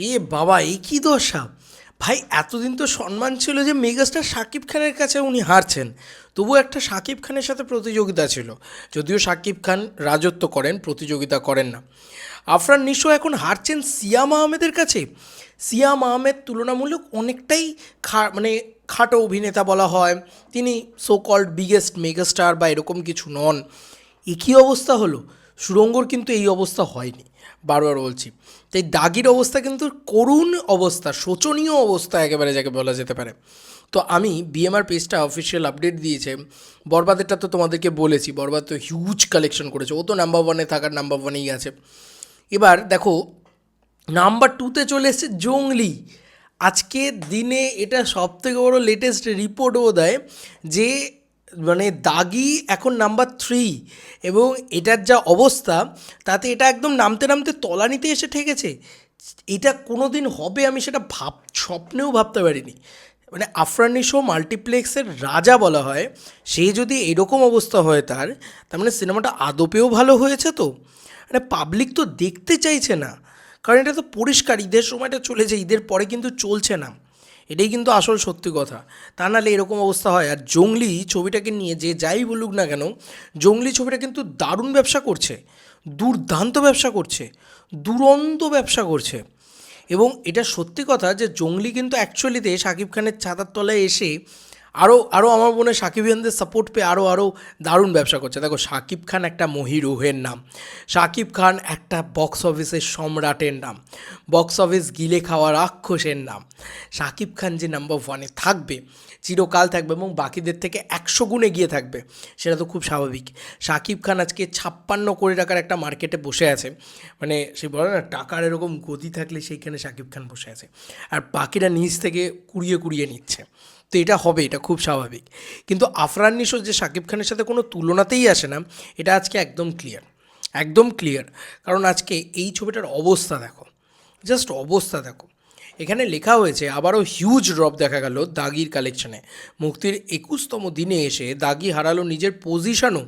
এ বাবা এই কী দশা? ভাই, এতদিন তো সম্মান ছিল যে মেগাস্টার শাকিব খানের কাছে উনি হারছেন। তবু একটা শাকিব খানের সাথে প্রতিযোগিতা ছিল। যদিও শাকিব খান রাজত্ব করেন, প্রতিযোগিতা করেন না। আফরান নিশো এখন হারছেন সিয়াম আহমেদের কাছে। সিয়াম আহমেদ তুলনামূলক অনেকটাই খা মানে খাটো অভিনেতা বলা হয়। তিনি সো কল্ড বিগেস্ট মেগাস্টার বা এরকম কিছু নন। এ কী অবস্থা হলো? সুরঙ্গর কিন্তু এই অবস্থা হয়নি, বারবার বলছি। তাই দাগির অবস্থা কিন্তু করুণ অবস্থা, শোচনীয় অবস্থা একেবারে যাকে বলা যেতে পারে। তো আমি বিএমআর পেজটা অফিসিয়াল আপডেট দিয়েছে, বরবাদেরটা তো তোমাদেরকে বলেছি, বরবাদ তো হিউজ কালেকশন করেছে, ও তো নাম্বার ওয়ানে থাকার নাম্বার ওয়ানেই আছে। এবার দেখো নাম্বার টুতে চলে এসেছে জংলি আজকে দিনে এটা সব থেকে বড় লেটেস্ট রিপোর্টও দেয় যে মানে দাগি এখন নাম্বার থ্রি এবং এটার যা অবস্থা, তাতে এটা একদম নামতে নামতে তলানিতে এসে ঠেকেছে। এটা কোনো দিন হবে আমি সেটা ভাব, স্বপ্নেও ভাবতে পারিনি। মানে আফরানি শো মাল্টিপ্লেক্সের রাজা বলা হয়, সে যদি এরকম অবস্থা হয় তার তার মানে সিনেমাটা আদপেও ভালো হয়েছে তো। মানে পাবলিক তো দেখতে চাইছে না, কারণ এটা তো পরিষ্কার, ঈদের সময়টা চলেছে, ঈদের পরে কিন্তু চলছে না। এটাই কিন্তু আসল সত্যি কথা। তা নাহলে এরকম অবস্থা হয়। আর জঙ্গলি ছবিটাকে নিয়ে যে যাই বলুক না কেন, জঙ্গলি ছবিটা কিন্তু দারুণ ব্যবসা করছে, দুর্দান্ত ব্যবসা করছে, দুরন্ত ব্যবসা করছে। এবং এটা সত্যি কথা যে জঙ্গলি কিন্তু অ্যাকচুয়ালিতে শাকিব খানের ছাতার তলায় এসে আরও আরও আমার মনে হয় সাকিবিয়ানদের সাপোর্ট পেয়ে আরও আরও দারুণ ব্যবসা করছে। দেখো শাকিব খান একটা মহিরুহের নাম। শাকিব খান একটা বক্স অফিসের সম্রাটের নাম। বক্স অফিস গিলে খাওয়া রাক্ষসের নাম। শাকিব খান যে নাম্বার ওয়ানে থাকবে, চিরকাল থাকবে এবং বাকিদের থেকে একশো গুণে গিয়ে থাকবে, সেটা তো খুব স্বাভাবিক। শাকিব খান আজকে ছাপ্পান্ন কোটি টাকার একটা মার্কেটে বসে আছে। মানে সে বলে না, টাকার এরকম গতি থাকলে সেইখানে শাকিব খান বসে আছে। আর বাকিরা নিচ থেকে কুড়িয়ে কুড়িয়ে নিচ্ছে। তো এটা হবে, এটা খুব স্বাভাবিক। কিন্তু আফরান নিশো যে সাকিব খানের সাথে কোনো তুলনাতেই আসে না, এটা আজকে একদম ক্লিয়ার একদম ক্লিয়ার কারণ আজকে এই ছবিটার অবস্থা দেখো জাস্ট অবস্থা দেখো। এখানে লেখা হয়েছে, আবারও হিউজ ড্রপ দেখা গেল দাগির কালেকশনে মুক্তির একুশতম দিনে এসে দাগি হারালো নিজের পজিশনও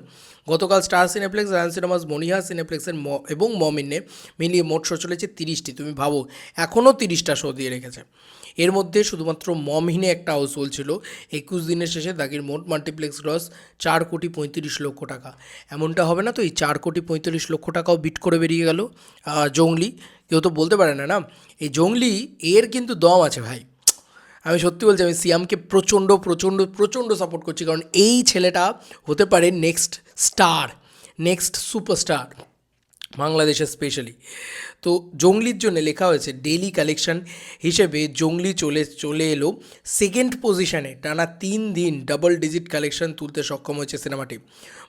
গতকাল স্টার সিনেপ্লেক্স, রায়ন সিনেমাস, মনিহা সিনেপ্লেক্সের ম এবং মমিনে মিলিয়ে মোট শো চলেছে তিরিশটি, তুমি ভাবো এখনও তিরিশটা শো দিয়ে রেখেছে। এর মধ্যে শুধুমাত্র মমহিনে একটা হাউসফুল ছিল। একুশ দিনের শেষে দাগির মোট মাল্টিপ্লেক্স গ্রস চার কোটি পঁয়ত্রিশ লক্ষ টাকা। এমনটা হবে না তো, এই চার কোটি পঁয়ত্রিশ লক্ষ টাকাও বিট করে বেরিয়ে গেল জংলি কেউ তো বলতে পারে না না? এই জংলি এর কিন্তু দম আছে ভাই। আমি সত্যি বলছি, আমি সিয়ামকে প্রচণ্ড প্রচণ্ড প্রচণ্ড সাপোর্ট করছি, কারণ এই ছেলেটা হতে পারে নেক্সট স্টার নেক্সট সুপারস্টার বাংলাদেশে স্পেশালি তো জঙ্গলির জন্য লেখা হয়েছে ডেইলি কালেকশন হিসেবে জঙ্গলি চলে চলে এলো। সেকেন্ড পজিশানে টানা তিন দিন ডাবল ডিজিট কালেকশন তুলতে সক্ষম হয়েছে সিনেমাটি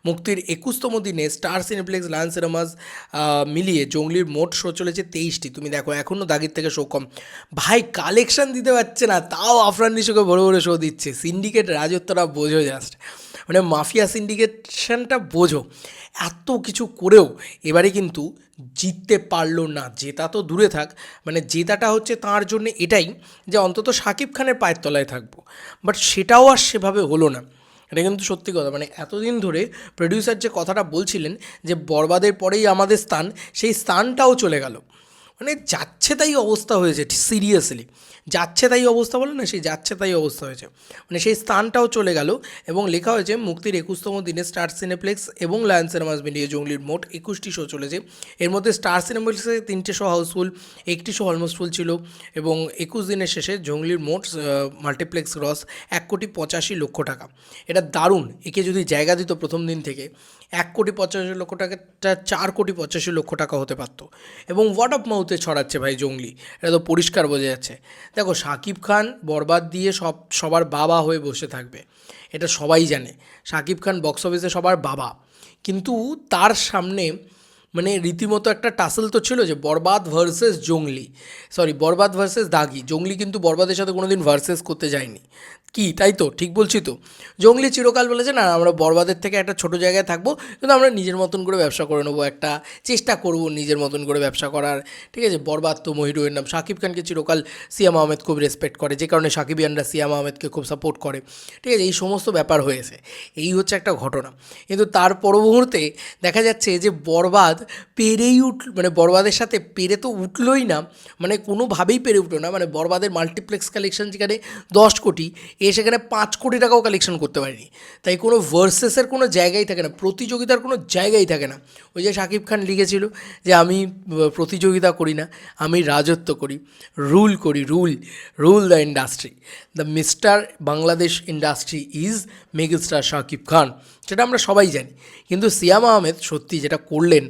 মুক্তির একুশতম দিনে স্টার সিনেপ্লেক্স লায়ন সিনেমাস মিলিয়ে জঙ্গলির মোট শো চলেছে তেইশটি। তুমি দেখো এখনও দাগির থেকে শো কম। ভাই কালেকশন দিতে পারছে না, তাও আফরান নিশোকে বড় বড় শো দিচ্ছে। সিন্ডিকেট রাজত্বটা বোঝো জাস্ট মানে মাফিয়া সিন্ডিকেশনটা বোঝো। এত কিছু করেও এবারে কিন্তু জিততে পারল না। জেতা তো দূরে থাক মানে জেতাটা হচ্ছে তার জন্য এটাই যে অন্তত সাকিব খানের পায়ের তলায় থাকব। বাট সেটাও আর সেভাবে হলো না। এটা কিন্তু সত্যি কথা মানে এতদিন ধরে প্রডিউসার যে কথাটা বলছিলেন যে বরবাদের পরেই আমাদের স্থান, সেই স্থানটাও চলে গেল। মানে যাচ্ছে তাই অবস্থা হয়েছে সিরিয়াসলি যাচ্ছে তাই অবস্থা বলে না, সেই যাচ্ছে তাই অবস্থা হয়েছে। মানে সেই স্থানটাও চলে গেল এবং লেখা হয়েছে, মুক্তির একুশতম দিনে স্টার সিনেপ্লেক্স এবং লায়ন সিনেমাস মিলিয়ে জঙ্গলির মোট একুশটি শো চলেছে। এর মধ্যে স্টার সিনেপ্লেক্সে তিনটে শো হাউসফুল একটি শো অলমোস্ট ফুল ছিল এবং একুশ দিনের শেষে জঙ্গলির মোট মাল্টিপ্লেক্স গ্রস এক কোটি পঁচাশি লক্ষ টাকা। এটা দারুণ, একে যদি জায়গা দিত প্রথম দিন থেকে, এক কোটি পঁচাশি লক্ষ টাকাটা চার কোটি পঁচাশি লক্ষ টাকা হতে পারত। এবং ওয়ার্ড অফ মাউথে ছড়াচ্ছে ভাই জঙ্গলি। এটা তো পরিষ্কার বোঝা যাচ্ছে। দেখো শাকিব খান বরবাদ দিয়ে সব, সবার বাবা হয়ে বসে থাকবে। এটা সবাই জানে। শাকিব খান বক্স অফিসে সবার বাবা। কিন্তু তার সামনে মানে রীতিমতো একটা টাসেল তো ছিল যে Borbaad versus Jongli. Sorry Borbaad versus Daagi. Jongli কিন্তু বরবাদের সাথে কোনোদিন ভার্সেস করতে যায়নি। কি? তাই তো, ঠিক বলছি তো। জঙ্গলি চিরকাল বলেছে, না আমরা বরবাদের থেকে একটা ছোট জায়গায় থাকব, কিন্তু আমরা নিজের মতন করে ব্যবসা করে নেব একটা, চেষ্টা করব নিজের মতন করে ব্যবসা করার। ঠিক আছে? বরবাদ তো মহিরুয়ের নাম। শাকিব খানকে চিরকাল সিয়াম আহমেদ খুব রেসপেক্ট করে, যে কারণে শাকিবিয়ানরা সিয়াম আহমেদকে খুব সাপোর্ট করে। ঠিক আছে? এই সমস্ত ব্যাপার হয়েছে। এই হচ্ছে একটা ঘটনা। কিন্তু তার পর মুহূর্তে দেখা যাচ্ছে যে বরবাদ পেরেই উঠ মানে বরবাদের সাথে পেরে তো উঠলোই না মানে কোনোভাবেই পেরে উঠল না। মানে বরবাদের মাল্টিপ্লেক্স কালেকশন যেখানে দশ কোটি এ সেখানে পাঁচ কোটি টাকাও কালেকশন করতে পারেনি। তাই কোনো ভার্সেসের কোনো জায়গাই থাকে না, প্রতিযোগিতার কোনো জায়গাই থাকে না। ওই যে শাকিব খান লিখেছিল যে, আমি প্রতিযোগিতা করি না, আমি রাজত্ব করি রুল করি rule rule the industry the mister Bangladesh industry is megastar Shakib Khan. সেটা আমরা সবাই জানি। কিন্তু সিয়াম আহমেদ সত্যি যেটা করলেন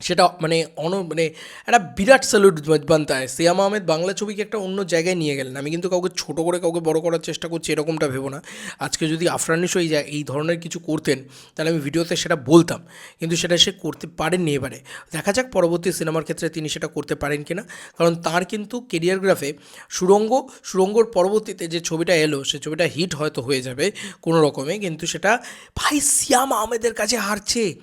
সেটা মানে অন মানে একটা বিরাট স্যালুট বানতে হয় সিয়াম আহমেদ বাংলা ছবিকে একটা অন্য জায়গায় নিয়ে গেলেন। আমি কিন্তু কাউকে ছোট করে কাউকে বড় করার চেষ্টা করছি এরকমটা ভেবো না। আজকে যদি আফরানিস এই যায়, এই ধরনের কিছু করতেন, তাহলে আমি ভিডিওতে সেটা বলতাম। কিন্তু সেটা সে করতে পারেননি এবারে। দেখা যাক পরবর্তী সিনেমার ক্ষেত্রে তিনি সেটা করতে পারেন কিনা। কারণ তার কিন্তু কেরিয়ারগ্রাফে সুরঙ্গ, সুরঙ্গর পরবর্তীতে যে ছবিটা এলো, সে ছবিটা হিট হয়তো হয়ে যাবে কোনো রকমে। কিন্তু সেটা ভাই সিয়াম আহমেদের কাছে হারছে।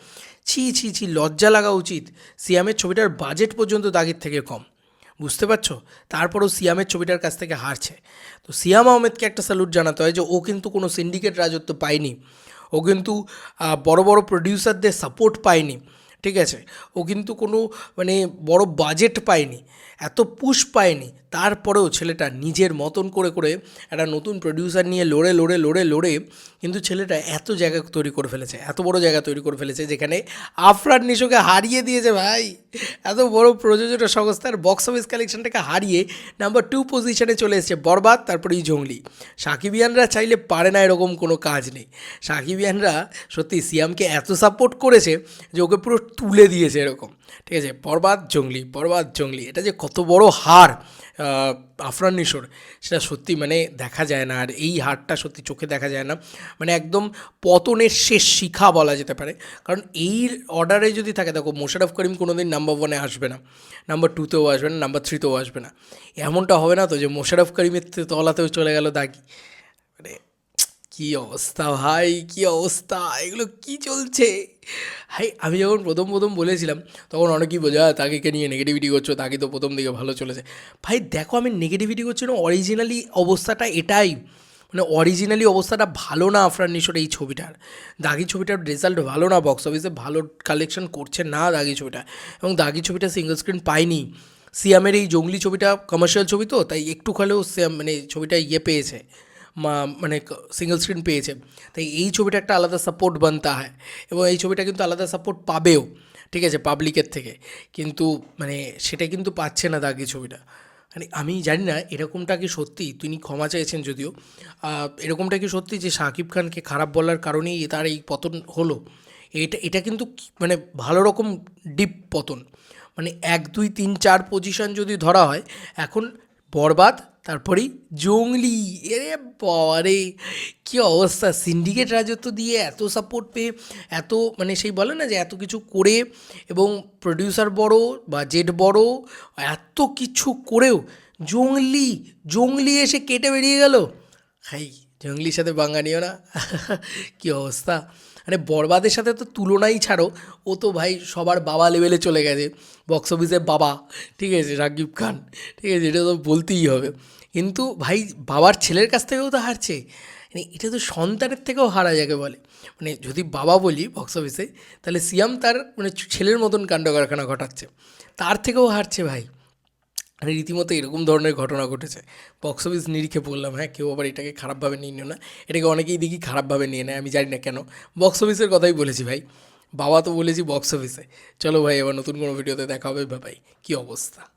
ছি ছি ছি, লজ্জা লাগা উচিত সিয়ামের ছবিটার বাজেট পর্যন্ত দাগের থেকে কম। বুঝতে পারছ? তারপরও সিয়ামের ছবিটার কাছ থেকে হারছে। তো সিয়াম আহমেদকে একটা স্যালুট জানাতে হয় যে, ও কিন্তু কোনো সিন্ডিকেট রাজত্ব পায়নি। ও কিন্তু বড় বড় প্রডিউসারদের সাপোর্ট পায়নি। ঠিক আছে? ও কিন্তু কোনো মানে বড় বাজেট পায়নি। এত পুশ পায়নি। তারপরেও ছেলেটা নিজের মতন করে করে একটা নতুন প্রডিউসার নিয়ে লড়ে লড়ে লড়ে লড়ে কিন্তু ছেলেটা এত জায়গা তৈরি করে ফেলেছে, এত বড় জায়গা তৈরি করে ফেলেছে যেখানে আফরান নিশোকে হারিয়ে দিয়েছে ভাই। এত বড় প্রযোজনা সংস্থার বক্স অফিস কালেকশনটাকে হারিয়ে নাম্বার টু পজিশনে চলে এসেছে বরবাদ, তারপরে এই জঙ্গলি। সাকিবিয়ানরা চাইলে পারে না এরকম কোনো কাজ নেই। সাকিবিয়ানরা সত্যি সিয়ামকে এত সাপোর্ট করেছে যে ওকে পুরো তুলে দিয়েছে এরকম। ঠিক আছে, বরবাদ জঙ্গলি বরবাদ জঙ্গলি, এটা যে কত বড় হার আফরান নিশোর, সেটা সত্যি মানে দেখা যায় না, আর এই হারটা সত্যি চোখে দেখা যায় না। মানে একদম পতনের শেষ শিখা বলা যেতে পারে। কারণ এই অর্ডারে যদি থাকে, দেখো মোশারফ করিম কোনো দিন নাম্বার ওয়ানে আসবে না নাম্বার টুতেও আসবে না নাম্বার থ্রিতেও আসবে না। এমনটা হবে না তো যে মোশারফ করিমের তলাতেও চলে গেল দাগি। কি অবস্থা ভাই? কি অবস্থা? এগুলো কি চলছে? হাই আমি যখন প্রথম প্রথম বলেছিলাম, তখন অনেকেই বোঝা তাকে কে নিয়ে নেগেটিভিটি করছ? তাকে তো প্রথম দিকে ভালো চলেছে। ভাই, দেখো, আমি নেগেটিভিটি করছি না অরিজিনালি অবস্থাটা এটাই। মানে অরিজিনালি অবস্থাটা ভালো না, আফরান নিশোর এই ছবিটার। দাগি ছবিটার রেজাল্ট ভালো না বক্স অফিসে ভালো কালেকশন করছে না দাগি ছবিটা। এবং দাগি ছবিটা সিঙ্গল স্ক্রিন পায়নি সিয়ামের এই জঙ্গলি ছবিটা কমার্শিয়াল ছবি তো, তাই একটু হলেও সিয়াম মানে ছবিটা ইয়ে পেয়েছে। মানে সিঙ্গল স্ক্রিন পেয়েছে। তাই এই ছবিটা একটা আলাদা সাপোর্ট বানতে হয় এবং এই ছবিটা কিন্তু আলাদা সাপোর্ট পাবেও, ঠিক আছে পাবলিকের থেকে। কিন্তু মানে সেটা কিন্তু পাচ্ছে না দাগি ছবিটা। মানে আমি জানি না এরকমটা কি সত্যি? তিনি ক্ষমা চাইছেন যদিও। এরকমটা কি সত্যি যে শাকিব খানকে খারাপ বলার কারণেই তার এই পতন হলো? এটা এটা কিন্তু মানে ভালো রকম ডিপ পতন। মানে এক, দুই, তিন, চার পজিশন যদি ধরা হয়, এখন বরবাদ তারপরেই জংলি, এরে বাবারে, কী অবস্থা? সিন্ডিকেট রাজত্ব দিয়ে এত সাপোর্ট পেয়ে, এত মানে সেই বলে না যে এত কিছু করে এবং প্রডিউসার বড় বা জেড বড়, এত কিছু করেও জংলি জংলি এসে কেটে বেরিয়ে গেল। হাই জঙ্গলির সাথে বাঙানিও না। কী অবস্থা। মানে বরবাদের সাথে তো তুলনাই ছাড়ো। ও তো ভাই সবার বাবা লেভেলে চলে গেছে। বক্স অফিসের বাবা। ঠিক আছে, রাকিব খান। ঠিক আছে, এটা তো বলতেই হবে। কিন্তু ভাই বাবার ছেলের কাছ থেকেও তো হারছে। মানে এটা তো সন্তানের থেকেও হারা যাকে বলে। মানে যদি বাবা বলি বক্স অফিসে তাহলে সিয়াম তার মানে ছেলের মতন কাণ্ড কারখানা ঘটাচ্ছে। তার থেকেও হারছে ভাই। মানে রীতিমতো এরকম ধরনের ঘটনা ঘটেছে। বক্স অফিস নিরিখে বললাম হ্যাঁ কেউ আবার এটাকে খারাপভাবে নিয়ে না। এটাকে অনেকেই দেখি খারাপভাবে নিয়ে নেয়, আমি জানি না কেন। বক্স অফিসের কথাই বলেছি ভাই। বাবা তো বলেছি বক্স অফিসে চলো ভাই, এবার নতুন কোনো ভিডিওতে দেখা হবে ভাই কী অবস্থা?